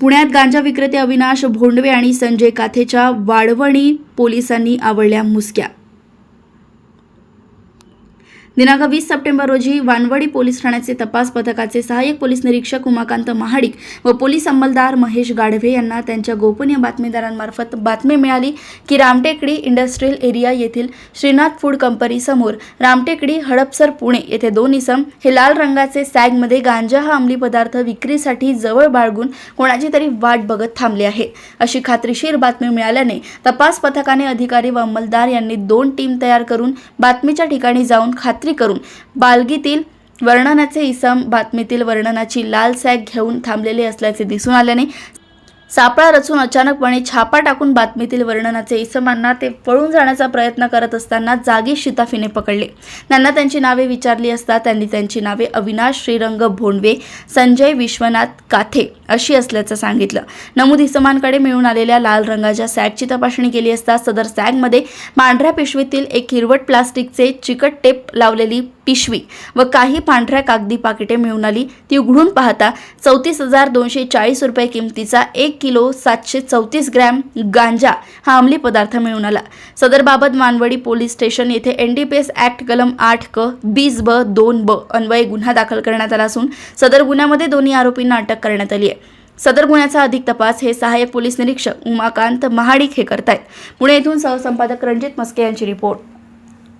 पुण्यात गांजा विक्रेते अविनाश भोंडवे आणि संजय काथेच्या वाढवणी पोलिसांनी आवडल्या मुसक्या. दिनांक वीस सप्टेंबर रोजी वानवडी पोलीस ठाण्याचे तपास पथकाचे सहाय्यक पोलीस निरीक्षक उमाकांत महाडिक व पोलीस अंमलदार महेश गाढवे यांना त्यांच्या गोपनीय बातमीदारांमार्फत बातमी मिळाली की रामटेकडी इंडस्ट्रीयल एरिया येथील श्रीनाथ फूड कंपनी समोर रामटेकडी हडपसर पुणे येथे दोन इसम हे लाल रंगाचे सॅगमध्ये गांजा हा अंमली पदार्थ विक्रीसाठी जवळ बाळगून कोणाची तरी वाट बघत थांबले आहे. अशी खात्रीशीर बातमी मिळाल्याने तपास पथकाने अधिकारी व अंमलदार यांनी दोन टीम तयार करून बातमीच्या ठिकाणी जाऊन खात्री करून बालगीतील वर्णनाचे इसम बातमीतील वर्णनाची लाल सॅग घेऊन थांबलेले असल्याचे दिसून आल्याने सापळा रचून अचानकपणे छापा टाकून बातमीतील वर्णनाचे इसमांना ते पळून जाण्याचा प्रयत्न करत असताना जागी शिताफीने पकडले. त्यांना त्यांची नावे विचारली असता त्यांनी त्यांची नावे अविनाश श्रीरंग भोंडवे संजय विश्वनाथ काथे अशी असल्याचं सांगितलं. नमूद इसमांकडे मिळून आलेल्या लाल रंगाच्या सॅगची तपासणी केली असता सदर सॅगमध्ये पांढऱ्या पिशवीतील एक हिरवट प्लास्टिकचे चिकट टेप लावलेली पिशवी व काही पांढऱ्या कागदी पाकिटे मिळून आली. ती उघडून पाहता चौतीस हजार दोनशे चाळीस रुपये किमतीचा एक किलो सातशे चौतीस ग्रॅम गांजा हा अंमली पदार्थ मिळून आला. सदरबाबत मानवडी पोलीस स्टेशन येथे N D P S act कलम आठ क बीस ब दोन ब अन्वये गुन्हा दाखल करण्यात आला असून सदर गुन्ह्यामध्ये दोन्ही आरोपींना अटक करण्यात आली आहे. सदर गुन्ह्याचा अधिक तपास हे सहाय्यक पोलीस निरीक्षक उमाकांत महाडिक हे करतायत. पुणे येथून सहसंपादक रणजित मस्के यांची रिपोर्ट.